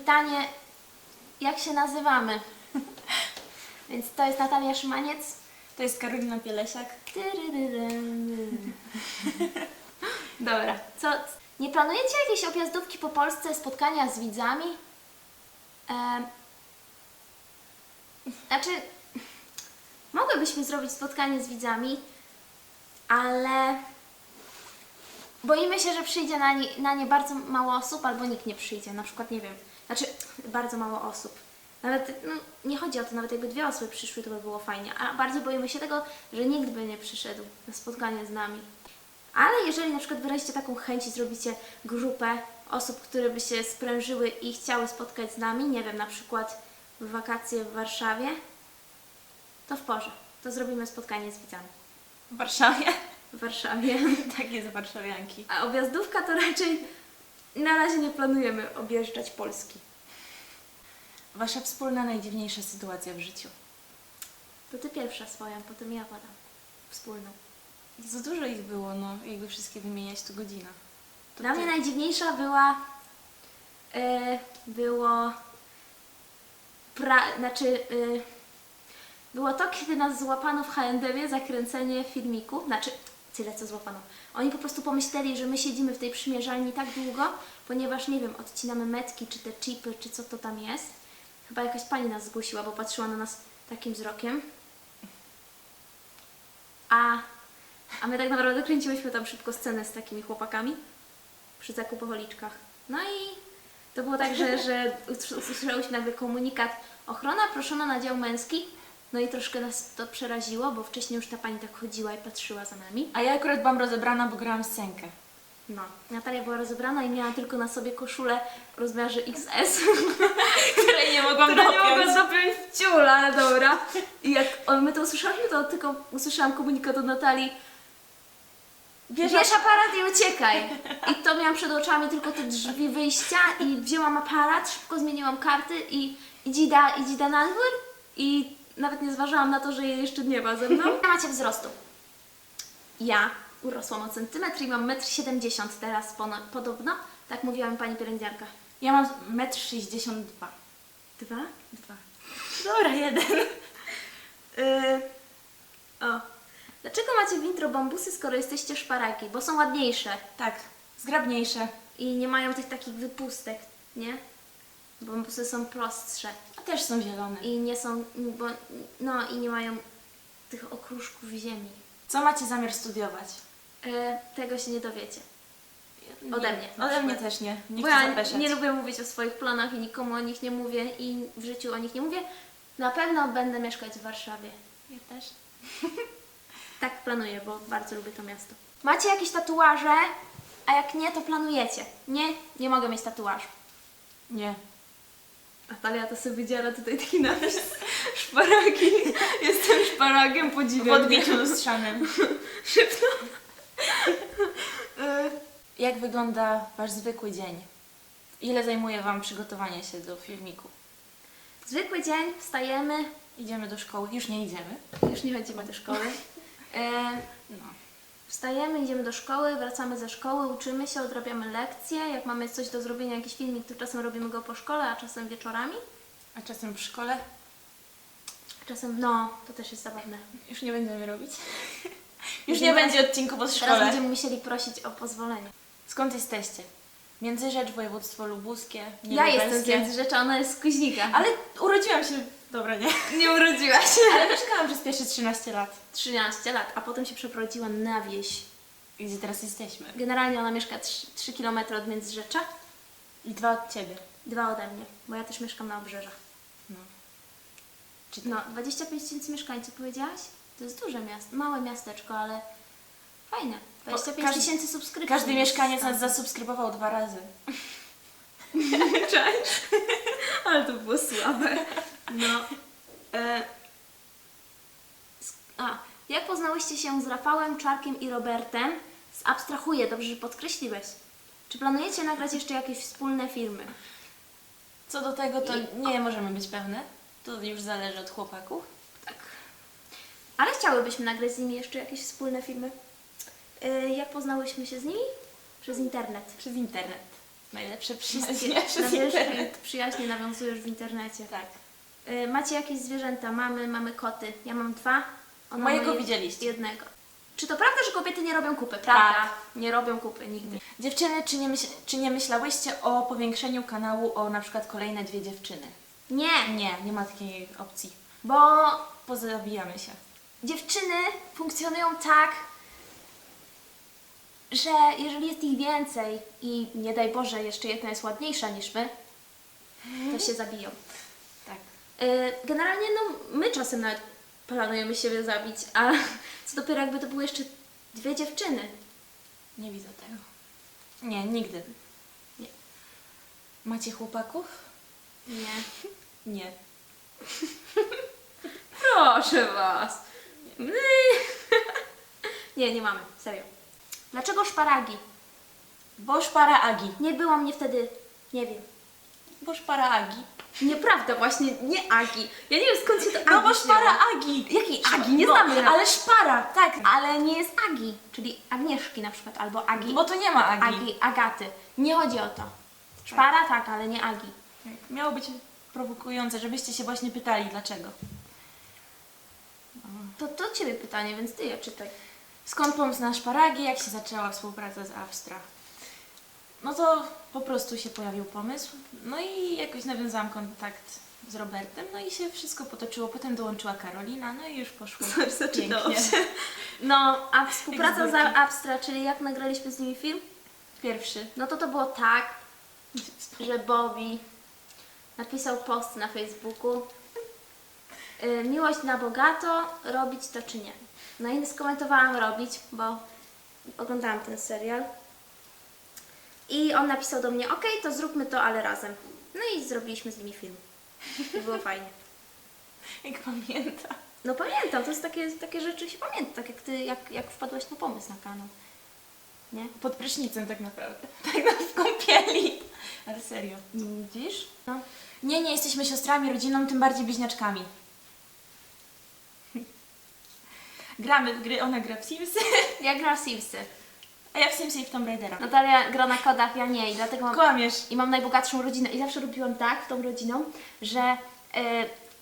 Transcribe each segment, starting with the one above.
pytanie, jak się nazywamy? Więc to jest Natalia Szymaniec. To jest Karolina Pielesiak. Tyryryrym. Dobra, co? Nie planujecie jakiejś objazdówki po Polsce, spotkania z widzami? Em, znaczy, mogłybyśmy zrobić spotkanie z widzami, ale boimy się, że przyjdzie na nie, na nie bardzo mało osób, albo nikt nie przyjdzie. Na przykład, nie wiem, znaczy bardzo mało osób. Nawet, no, nie chodzi o to, nawet jakby dwie osoby przyszły, to by było fajnie. A bardziej boimy się tego, że nikt by nie przyszedł na spotkanie z nami. Ale jeżeli na przykład wyrazicie taką chęć i zrobicie grupę osób, które by się sprężyły i chciały spotkać z nami, nie wiem, na przykład w wakacje w Warszawie, to w porze. To zrobimy spotkanie z widzami W Warszawie. w Warszawie. Takie z warszawianki. A objazdówka to raczej na razie nie planujemy objeżdżać Polski. Wasza wspólna najdziwniejsza sytuacja w życiu. To ty pierwsza swoją, potem ja podam. Wspólną. Za dużo ich było, no. Jakby wszystkie wymieniać, to godzina. To Dla ty. mnie najdziwniejsza była. e, było. Pra, znaczy. e, było to, kiedy nas złapano w HND za kręcenie filmiku. Znaczy, tyle co złapano. Oni po prostu pomyśleli, że my siedzimy w tej przymierzalni tak długo, ponieważ nie wiem, odcinamy metki, czy te chipy, czy co to tam jest. Chyba jakaś pani nas zgłosiła, bo patrzyła na nas takim wzrokiem. A, a my tak naprawdę kręciłyśmy tam szybko scenę z takimi chłopakami przy zakupoholiczkach. No i to było tak, że, że usłys- usłyszałyśmy nagle komunikat ochrona proszona na dział męski. No i troszkę nas to przeraziło, bo wcześniej już ta pani tak chodziła i patrzyła za nami. A ja akurat byłam rozebrana, bo grałam scenkę. No, Natalia była rozebrana i miała tylko na sobie koszulę w rozmiarze XS, Której nie mogłam która nie dopiąć. mogła dopiąć w ciula, ale dobra. I jak on, my to usłyszałyśmy, to tylko usłyszałam komunikat od Natalii Bierz, Bierz aparat i uciekaj. I to miałam przed oczami tylko te drzwi wyjścia i wzięłam aparat, szybko zmieniłam karty i idź da, idź da na dwór i nawet nie zważałam na to, że jej jeszcze nie ma ze mną. Ja macie wzrostu. Ja urosłam o centymetr i mam 1,70 m teraz pono- podobno. Tak mówiła mi pani pielęgniarka. Ja mam 1,62 m. Dwa? Dwa. Dobra, jeden. Yy, o. Dlaczego macie w intro bambusy, skoro jesteście szparagi? Bo są ładniejsze. Tak, zgrabniejsze. I nie mają tych takich wypustek, nie? Bambusy są prostsze też są zielone. i nie są, bo, no i nie mają tych okruszków ziemi. Co macie zamiar studiować? E, tego się nie dowiecie. Ode mnie, na Ode mnie przykład. też nie. Nie bo chcę ja zapeszać. nie lubię mówić o swoich planach i nikomu o nich nie mówię i w życiu o nich nie mówię. Na pewno będę mieszkać w Warszawie. Ja też. Tak planuję, bo bardzo lubię to miasto. Macie jakieś tatuaże? A jak nie, to planujecie. Nie, nie mogę mieć tatuażu. Nie. Natalia to sobie wydziela tutaj taki napis. Szparagi. Jestem szparagiem, W podziwiam. odbiciu lustrzanym. Szybko. Jak wygląda Wasz zwykły dzień? Ile zajmuje Wam przygotowanie się do filmiku? Zwykły dzień, wstajemy, Idziemy do szkoły? Już nie idziemy. już nie chodzimy do szkoły. E, No. Wstajemy, idziemy do szkoły, wracamy ze szkoły, uczymy się, odrabiamy lekcje. Jak mamy coś do zrobienia, jakiś filmik, to czasem robimy go po szkole, a czasem wieczorami. A czasem w szkole? Czasem, no, to też jest zabawne. Już nie będziemy robić. Już Nie będzie- odcinku po Teraz szkole. będziemy musieli prosić o pozwolenie. Skąd jesteście? Międzyrzecz, województwo lubuskie, Ja jestem z. Międzyrzecza, ona jest z Kuźnika. Ale urodziłam się... Dobra, nie. nie urodziła się. Ale mieszkałam przez pierwsze 13 lat. 13 lat, a potem się przeprowadziła na wieś. I gdzie teraz jesteśmy? Generalnie ona mieszka 3, km od Międzyrzecza, I dwa od Ciebie. dwa ode mnie, bo ja też mieszkam na obrzeżach. No. Czy. No, 25 tysięcy mieszkańców powiedziałaś? To jest duże miasto, małe miasteczko, ale fajne. 25 każdy- tysięcy subskrypcji. Każdy mieszkaniec nas zasubskrybował dwa razy. Cześć. Ale to było słabe. No. E... A, jak poznałyście się z Rafałem, Czarkiem i Robertem? Zabstrahuję, dobrze, że podkreśliłeś. Czy planujecie nagrać jeszcze jakieś wspólne filmy? Co do tego, to I- nie możemy być pewne. To już zależy od chłopaków. Tak. Ale chciałybyśmy nagrać z nimi jeszcze jakieś wspólne filmy. E, jak poznałyśmy się z nimi? Przez internet. Przez internet. Najlepsze przyjaźnie przez najlepsze internet. przyjaźnie nawiązujesz w internecie. Tak. Y, Macie jakieś zwierzęta? Mamy, mamy koty. Ja mam dwa. Ona Mojego ma jed- widzieliście. Jednego. Czy to prawda, że kobiety nie robią kupy? Prawda. Tak. Nie robią kupy nigdy. Dziewczyny, czy nie, myśl, czy nie myślałyście o powiększeniu kanału o na przykład kolejne dwie dziewczyny? Nie, Nie, nie ma takiej opcji. bo Pozabijamy się. dziewczyny funkcjonują tak, że jeżeli jest ich więcej i nie daj Boże, jeszcze jedna jest ładniejsza niż my, to się zabiją. Y, Generalnie no, my czasem nawet planujemy siebie zabić, a co dopiero jakby to były jeszcze dwie dziewczyny. Nie widzę tego. Nie, nigdy. Nie. Macie chłopaków? Nie. Nie. Proszę Was. Nie, nie mamy, serio. Dlaczego szparagi? Bo szpara Agi. Nie było mnie wtedy, nie wiem. Bo szpara Agi. Nieprawda, właśnie nie Agi. Ja nie wiem skąd się to Agi No bo wzięło. szpara Agi. Jakiej Agi? Nie no, znamy. Ale szpara, tak. ale nie jest Agi, czyli Agnieszki na przykład, albo Agi. Bo to nie ma Agi. Agi, Agaty. Nie chodzi o to. Szpara tak, ale nie Agi. Tak. Miało być prowokujące, żebyście się właśnie pytali dlaczego. To do Ciebie pytanie, więc Ty je czytaj. Skąd pomysł na szparagi, jak się zaczęła współpraca z Abstra? No to po prostu się pojawił pomysł, no i jakoś nawiązałam kontakt z Robertem, no i się wszystko potoczyło. Potem dołączyła Karolina, no i już poszło pięknie. No, a współpraca z. Abstra, czyli jak nagraliśmy z nimi film, Pierwszy. no to to było tak, że Bobby napisał post na Facebooku y, miłość na bogato, robić to czy nie. No i skomentowałam robić, bo oglądałam ten serial. I on napisał do mnie, okej, to zróbmy to, ale razem. No i zrobiliśmy z nimi film. I było fajnie. Jak pamiętam. No pamiętam, to jest takie, takie rzeczy się pamięta, tak jak ty, jak, jak wpadłaś na pomysł na kanał. Nie? Pod prysznicem tak naprawdę. Tak na w kąpieli. Ale serio. Widzisz? No. Nie, nie jesteśmy siostrami, rodziną, tym bardziej bliźniaczkami. Gramy w gry, ona gra w Simsy, Ja gram w Simsy. A ja w Simsy i w Tomb Raidera. Natalia gra na kodach, ja nie i dlatego mam, Kłamiesz. i mam najbogatszą rodzinę. I zawsze robiłam tak tą rodziną, że e,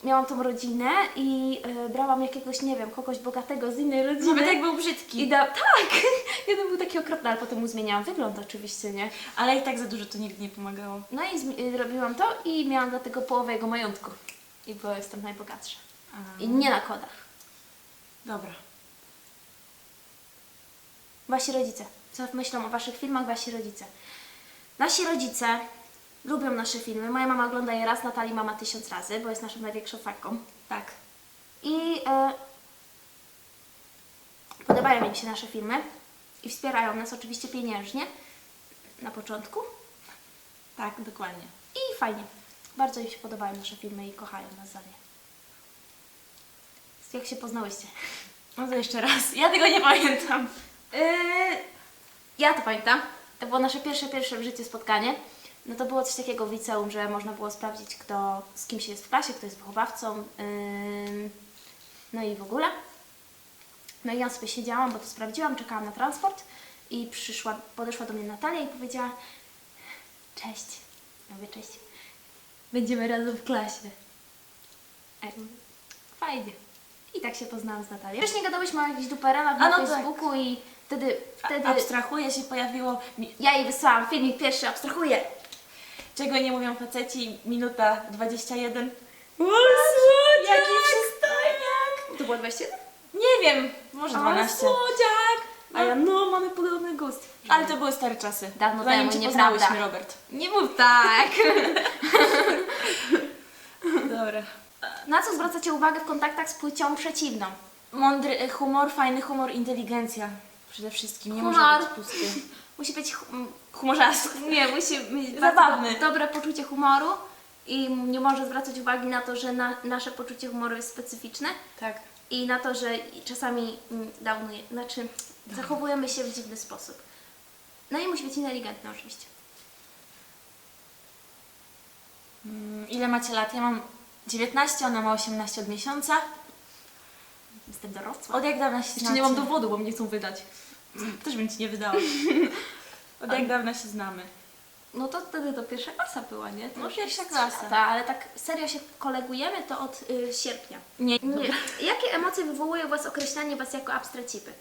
miałam tą rodzinę i e, brałam jakiegoś, nie wiem, kogoś bogatego z innej rodziny. Nawet jak był brzydki. I da, tak! Jeden był taki okropny, ale potem mu zmieniałam wygląd oczywiście, nie? Ale i tak za dużo to nigdy nie pomagało. No i zmi- robiłam to i miałam dlatego połowę jego majątku. I bo jestem najbogatsza. I nie na kodach. Dobra. Wasi rodzice. Co myślą o waszych filmach wasi rodzice? Nasi rodzice lubią nasze filmy. Moja mama ogląda je raz, Natalii mama tysiąc razy, bo jest naszą największą fanką. Tak. I e, podobają im się nasze filmy i wspierają nas oczywiście pieniężnie na początku. Tak, dokładnie. I fajnie. Bardzo im się podobają nasze filmy i kochają nas za nie. Jak się poznałyście? No to jeszcze raz. Ja tego nie pamiętam. Yy, ja to pamiętam. To było nasze pierwsze, pierwsze w życiu spotkanie. No to było coś takiego w liceum, że można było sprawdzić, kto z kim się jest w klasie, kto jest wychowawcą. Yy, no i w ogóle. No i ja sobie siedziałam, bo to sprawdziłam, czekałam na transport i przyszła, podeszła do mnie Natalia i powiedziała Cześć. Ja mówię, cześć. Będziemy razem w klasie. Fajnie. I tak się poznałam z Natalią. Wcześniej gadałyśmy o jakichś duperelach na A no tak. Facebooku i wtedy, wtedy Abstrahuje się pojawiło, mi- ja jej wysłałam filmik pierwszy, abstrahuję. czego nie mówią faceci, minuta 21. Jaki przystojniak! To było 21? Nie wiem, może 12. słodziak! A ja, no, mamy podobny gust. Ale to były stare czasy. Dawno Zanim temu, cię nieprawda. poznałyśmy, Robert. Nie mów tak. Dobra. Na co zwracacie uwagę w kontaktach z płcią przeciwną? Mądry humor, fajny humor, inteligencja. Przede wszystkim, nie może Humor. być pusty. Musi być... hum- Humorzasty. Nie, musi mieć Zabawny. bardzo dobre poczucie humoru i nie może zwracać uwagi na to, że na, nasze poczucie humoru jest specyficzne Tak. i na to, że czasami mm, downuje, znaczy zachowujemy się w dziwny sposób. No i musi być inteligentny oczywiście. Mm, Ile macie lat? Ja mam 19, ona ma 18 od miesiąca. Jestem dorosła. Od jak dawna się Jeszcze znacie? nie mam dowodu, bo mnie chcą wydać. Też bym ci nie wydała. Od jak dawna się znamy? No to wtedy to pierwsza klasa była, nie? To No, już pierwsza jest klasa. lata, ale tak serio się kolegujemy to od y, sierpnia. Nie. Nie. Jakie emocje wywołuje u Was określanie Was jako abstracipy?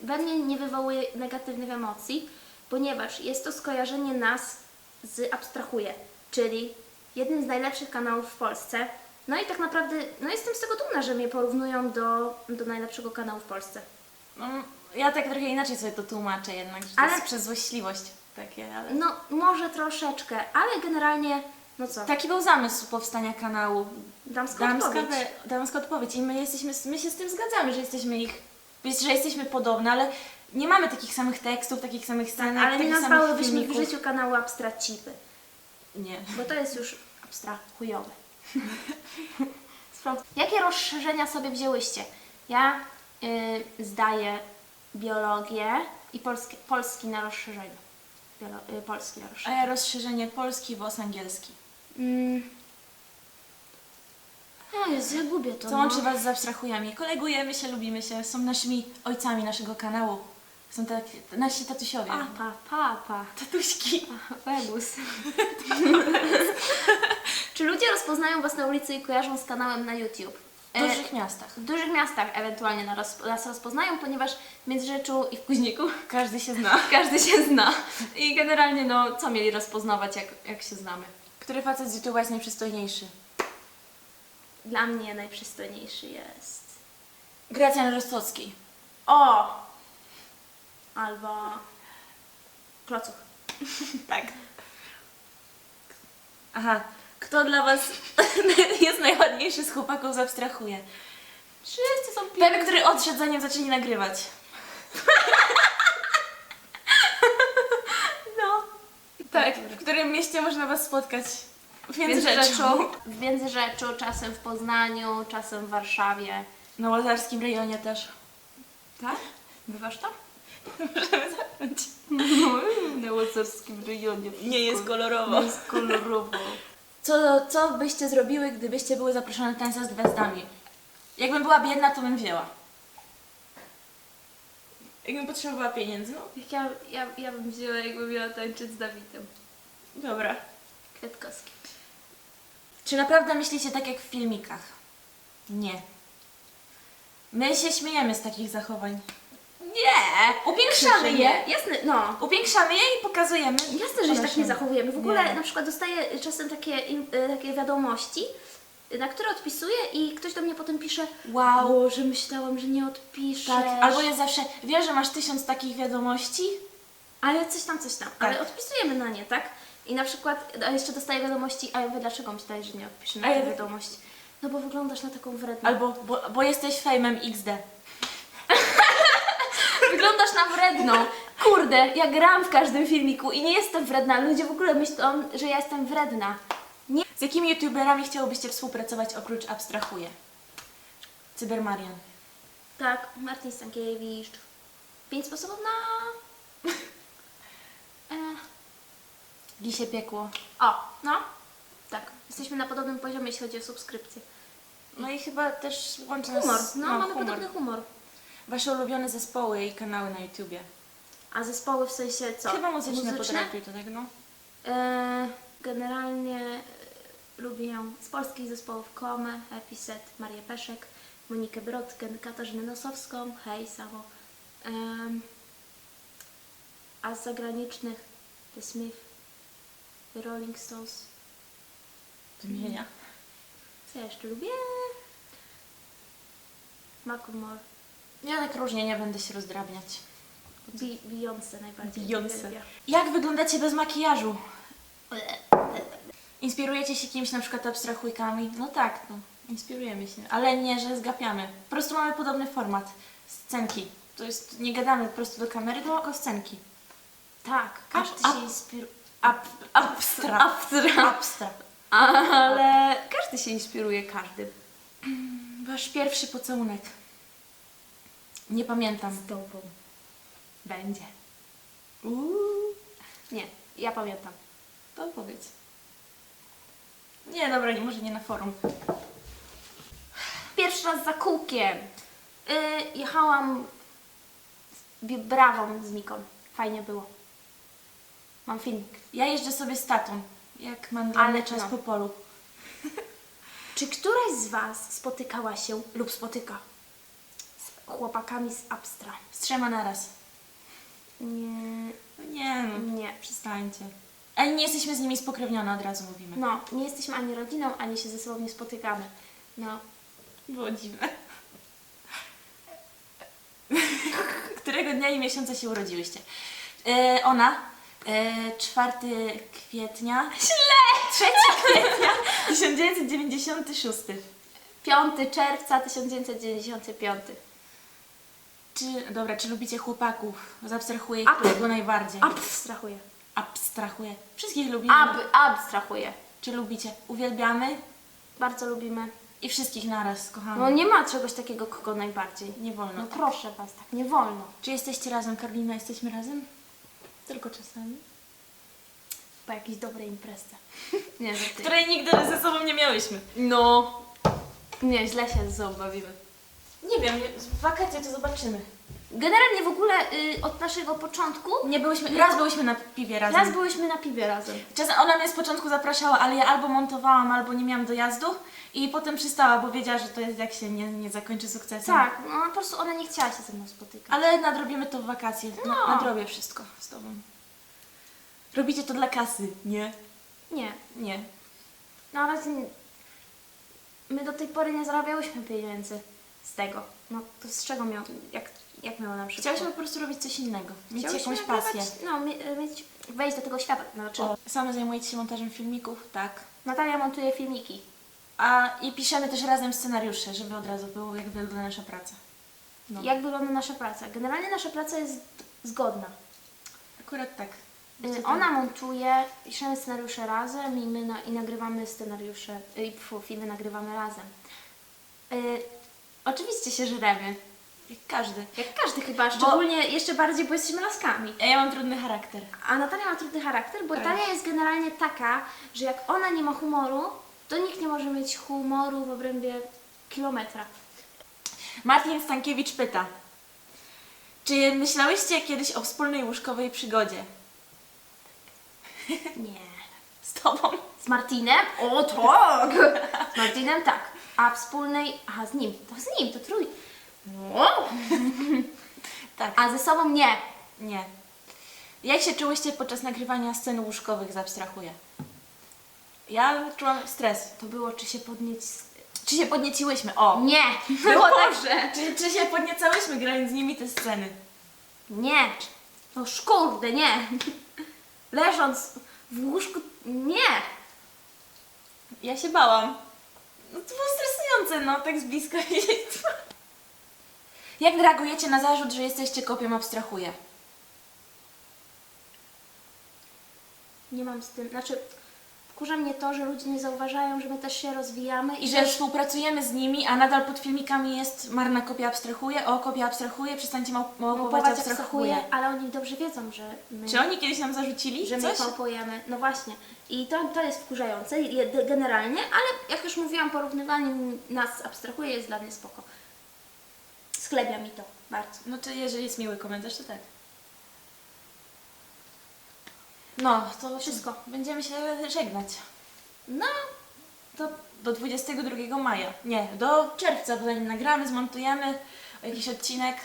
We mnie nie wywołuje negatywnych emocji, ponieważ jest to skojarzenie nas z abstrahuje, czyli jednym z najlepszych kanałów w Polsce. No i tak naprawdę, no jestem z tego dumna, że mnie porównują do, do najlepszego kanału w Polsce. No, ja tak trochę inaczej sobie to tłumaczę jednak, że to Ale- jest przez złośliwość takie, ale... No może troszeczkę, ale generalnie, no co, Taki był zamysł powstania kanału. damska, Damska, odpowiedź. we- damska odpowiedź. I my jesteśmy, my się z tym zgadzamy, że jesteśmy ich, że jesteśmy podobne, ale nie mamy takich samych tekstów, takich samych scenek, Tak, Ale nie takich samych nazwałybyśmy w filmików. życiu kanału abstracipy, Nie. bo to jest już abstrahujowe. Jakie rozszerzenia sobie wzięłyście? Ja y, zdaję biologię i polski, polski na rozszerzeniu. Biolo, y, polski na A rozszerzeniu. ja rozszerzenie polski, włos angielski. Mm. O Jezu, ja gubię to. No. Was z abstrahujami? Kolegujemy się, lubimy się, są naszymi ojcami naszego kanału. Są tak, nasi tatusiowie. Papa, papa. Tatuśki. Webus. Czy ludzie rozpoznają Was na ulicy i kojarzą z kanałem na YouTube? W E, dużych miastach. W dużych miastach ewentualnie nas, nas rozpoznają, ponieważ w Międzyrzeczu i w Kuźniku Każdy się zna. każdy się zna. I generalnie, no, co mieli rozpoznawać, jak, jak się znamy? Który facet z YouTube'a jest najprzystojniejszy? Dla mnie najprzystojniejszy jest... Gracjan Rostocki. O! Albo... Klocuch. Tak. Aha. Kto dla Was jest najładniejszy z chłopaków z abstrahuje? Wszyscy są Ten, który odszedł zanim zaczęli nagrywać. No. Tak. W którym mieście można Was spotkać? W Międzyrzeczu. W Międzyrzeczu, czasem w Poznaniu, czasem w Warszawie. Na Łazarskim rejonie też. Tak? Bywasz tam? Możemy zacząć. Na łazarskim rejonie. Nie jest kolorowo. Jest kolorowo. Co, co byście zrobiły, gdybyście były zaproszone na tańca z gwiazdami? Jakbym była biedna, to bym wzięła. Jakbym potrzebowała pieniędzy, no. Jak ja, ja, ja bym wzięła, jakbym miała tańczyć z Dawidem Dobra. Kwiatkowskim. Czy naprawdę myślicie tak jak w filmikach? Nie. My się śmiejemy z takich zachowań. Nie! Upiększamy je. Jasne, no. Upiększamy je i pokazujemy. Jasne, że się tak nie zachowujemy. W ogóle Nie. na przykład dostaję czasem takie, im- e, takie wiadomości, na które odpisuję i ktoś do mnie potem pisze Wow. Boże, myślałam, że nie odpiszesz. Tak, albo jest zawsze, wiesz, że masz tysiąc takich wiadomości? Ale coś tam, coś tam. Tak. Ale odpisujemy na nie, tak? I na przykład a jeszcze dostaję wiadomości, a ja mówię, dlaczego myślałeś, że nie odpiszę na A ja tę tak- wiadomość? No bo wyglądasz na taką wredną. Albo, bo, bo jesteś fejmem XD. Wyglądasz na wredną. Kurde, ja gram w każdym filmiku i nie jestem wredna. Ludzie w ogóle myślą, że ja jestem wredna. Nie. Z jakimi youtuberami chciałobyście współpracować oprócz Abstrahuje? Cybermarian. Tak, Martin Stankiewicz. Pięć sposobów na... E, Lisie piekło. o, no. Tak, jesteśmy na podobnym poziomie, jeśli chodzi o subskrypcje. No i chyba też łączy nas... Humor, no, mamy humor. podobny humor. Wasze ulubione zespoły i kanały na YouTubie. A zespoły w sensie co? Chyba muzyczne, potrafię to tak, no. E, generalnie e, lubię z polskich zespołów Kome, Happy Set, Marię Peszek, Monikę Brodkę, Katarzynę Nosowską, hej, Savo. Em, a z zagranicznych The Smith, The Rolling Stones. Wymienia. Co ja jeszcze lubię? Macklemore, Ja tak różnie nie będę się rozdrabniać. Bi- Beyoncé najbardziej. Beyoncé. Jak wyglądacie bez makijażu? Inspirujecie się kimś na przykład abstrahujkami? No tak, no. Inspirujemy się. Ale nie, że zgapiamy. Po prostu mamy podobny format. Scenki. To jest, nie gadamy po prostu do kamery, tylko scenki. Tak, każdy A- się inspiruje. Ab, abstra. Abstra. Abstra. Ale każdy się inspiruje każdym. Wasz pierwszy pocałunek. Nie pamiętam. Z tobą. Będzie. Uuu. Nie, ja pamiętam. To powiedz. Nie, dobra, nie, może nie na forum. Pierwszy raz za kółkiem. Yy, jechałam bi- brawą z Miką. Fajnie było. Mam filmik. Ja jeżdżę sobie z tatą, jak mam Ale czas no. po polu. Czy któraś z Was spotykała się lub spotyka z chłopakami z Abstra? Z trzema naraz. Nie, No Nie no, nie. przestańcie. Ale nie jesteśmy z nimi spokrewnione, od razu mówimy. No, nie jesteśmy ani rodziną, ani się ze sobą nie spotykamy. No, Było dziwne. Którego dnia i miesiąca się urodziłyście? E, ona, e, 4 kwietnia. Źle! 3 kwietnia 1996. 5 czerwca 1995. Czy, dobra, czy lubicie chłopaków? Zabstrahuję, Ab- którego najbardziej. Abstrahuję. Abstrahuję. Wszystkich lubimy. Ab, abstrahuję. Czy lubicie? Uwielbiamy Bardzo lubimy. i wszystkich naraz kochamy. No nie ma czegoś takiego, kogo najbardziej. nie wolno. No proszę Was, tak nie wolno. Czy jesteście razem, Karolina? Jesteśmy razem? Tylko czasami. Po jakiejś dobrej imprezie. Nie, że ty. Której nigdy ze sobą nie miałyśmy. No. Nie, źle się ze sobą bawimy. Nie wiem, w wakacje to zobaczymy. Generalnie w ogóle y, od naszego początku Nie byłyśmy, raz byłyśmy na piwie razem. raz byłyśmy na piwie razem. Czasem ona mnie z początku zapraszała, ale ja albo montowałam, albo nie miałam dojazdu i potem przystała, bo wiedziała, że to jest jak się nie, nie zakończy sukcesem. Tak, no po prostu ona nie chciała się ze mną spotykać. Ale nadrobimy to w wakacje. No. No. Nadrobię wszystko z tobą. Robicie to dla kasy, nie? Nie. Nie. No ale z- my do tej pory nie zarabiałyśmy pieniędzy z tego. No to z czego miał, jak, jak miało nam przyjść? Chciałyśmy po prostu robić coś innego. Mieć Chciałyśmy jakąś nagrywać- pasję. No, mie- mieć, wejść do tego świata. Znaczy, O, same zajmujecie się montażem filmików? Tak. Natalia montuje filmiki. A i piszemy też razem scenariusze, żeby od razu było, jak wygląda nasza praca. No. Jak wygląda nasza praca? Generalnie nasza praca jest zgodna. Akurat tak. Y, Ona montuje, piszemy scenariusze razem i my na, i nagrywamy scenariusze, y, i pfu, filmy nagrywamy razem. Y, oczywiście się żremy. Jak każdy. Jak każdy chyba, szczególnie jeszcze bardziej, bo jesteśmy laskami. A ja mam trudny charakter. A Natalia ma trudny charakter, bo Tak. Natalia jest generalnie taka, że jak ona nie ma humoru, to nikt nie może mieć humoru w obrębie kilometra. Martin Stankiewicz pyta. Czy myślałyście kiedyś o wspólnej łóżkowej przygodzie? Nie. Z tobą? Z Martinem? O tak! Z Martinem tak. A wspólnej... Aha, z nim. To z nim, to trój... No. Tak. A ze sobą nie. Nie. Jak się czułyście podczas nagrywania scen łóżkowych z Abstrahuję? Ja czułam stres. To było, czy się podnieść... Czy się podnieciłyśmy? O! Nie! Było dobrze. Czy, czy się podniecałyśmy grając z nimi te sceny? Nie. No szkurde, nie. Leżąc w łóżku... Nie. Ja się bałam. No to było stresujące, no, tak z bliska widzieć. Jak reagujecie na zarzut, że jesteście kopią Abstrahuję? Nie mam z tym... Znaczy... Wkurza mnie to, że ludzie nie zauważają, że my też się rozwijamy I że współpracujemy z nimi, a nadal pod filmikami jest marna kopia abstrahuje, o kopia abstrahuje, przestańcie mał- małpować abstrahuje. ale oni dobrze wiedzą, że my... Czy oni kiedyś nam zarzucili że my małpujemy. No właśnie. I to, to jest wkurzające generalnie, ale jak już mówiłam, porównywanie nas abstrahuje jest dla mnie spoko. Sklebia mi to bardzo. No to jeżeli jest miły komentarz, to tak. No, to wszystko. Będziemy się żegnać. No, To do 22 maja. Nie, do czerwca, bo zanim nagramy, zmontujemy jakiś odcinek.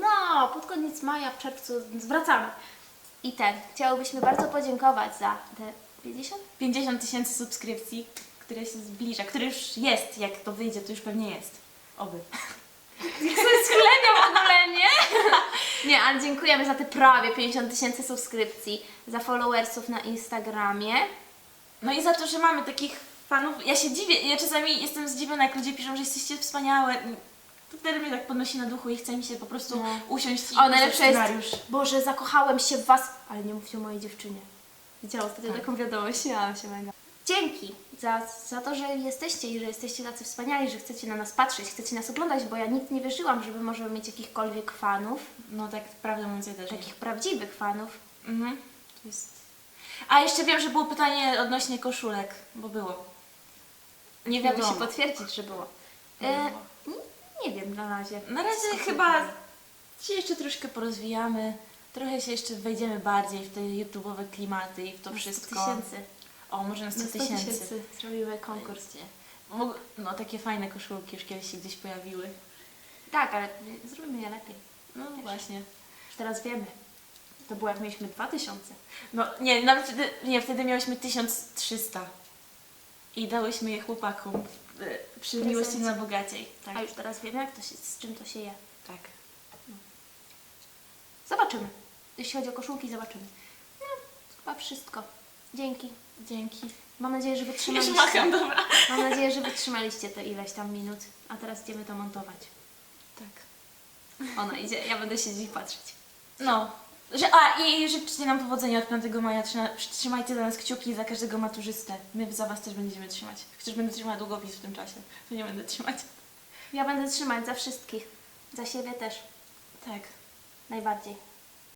no, pod koniec maja, w czerwcu zwracamy. I ten, chciałybyśmy bardzo podziękować za te 50? 50 tysięcy subskrypcji, które się zbliża, które już jest, jak to wyjdzie, to już pewnie jest. Oby. Sklebia w ogóle, nie? Ale dziękujemy za te prawie 50 tysięcy subskrypcji, za followersów na Instagramie. No i za to, że mamy takich fanów. Ja się dziwię, ja czasami jestem zdziwiona, jak ludzie piszą, że jesteście wspaniałe. To wtedy mnie tak podnosi na duchu i chce mi się po prostu No. usiąść i O, najlepsze scenariusz. jest, Boże, zakochałem się w Was, ale nie mówcie o mojej dziewczynie. Widziałam ostatnio Tak. taką wiadomość, śmiałam się mega. Dzięki za, za to, że jesteście i że jesteście tacy wspaniali, że chcecie na nas patrzeć, chcecie nas oglądać, bo ja nigdy nie wierzyłam, żeby możemy mieć jakichkolwiek fanów, No tak, prawdę mówiąc, ja też. nie. takich prawdziwych fanów. Mhm. To jest... A jeszcze wiem, że było pytanie odnośnie koszulek, bo było. Nie Mogę wiadomo. się potwierdzić, że było. Nie E, nie wiem na razie. Na razie chyba się jeszcze troszkę porozwijamy. Trochę się jeszcze wejdziemy bardziej w te YouTube'owe klimaty i w to Na 100 wszystko. tysięcy. O, może na 100 Na 100 tysięcy. zrobimy konkurs. Mógł- No, takie fajne koszulki już kiedyś się gdzieś pojawiły. Tak, ale zrobimy je lepiej. No właśnie. Już teraz wiemy. To było jak mieliśmy 2000. No nie, nawet wtedy, nie, wtedy miałyśmy 1300 i dałyśmy je chłopakom e, przy Prezencie. miłości na bogaciej. Tak. A już teraz wiemy, jak to się, z czym to się je. tak. Zobaczymy. Jeśli chodzi o koszulki, zobaczymy. No, chyba wszystko. Dzięki. Dzięki. Mam nadzieję, że Już wytrzymaliście. macham, dobra. Mam nadzieję, że wytrzymaliście te ileś tam minut. A teraz idziemy to montować. Tak. Ona idzie, ja będę siedzieć i patrzeć. No. Że, a i życzcie nam powodzenia od 5 maja. Trzyma, trzymajcie za nas kciuki za każdego maturzystę. My za was też będziemy trzymać. Chociaż będę trzymała długopis w tym czasie. To nie będę trzymać. Ja będę trzymać za wszystkich. Za siebie też. Tak. Najbardziej.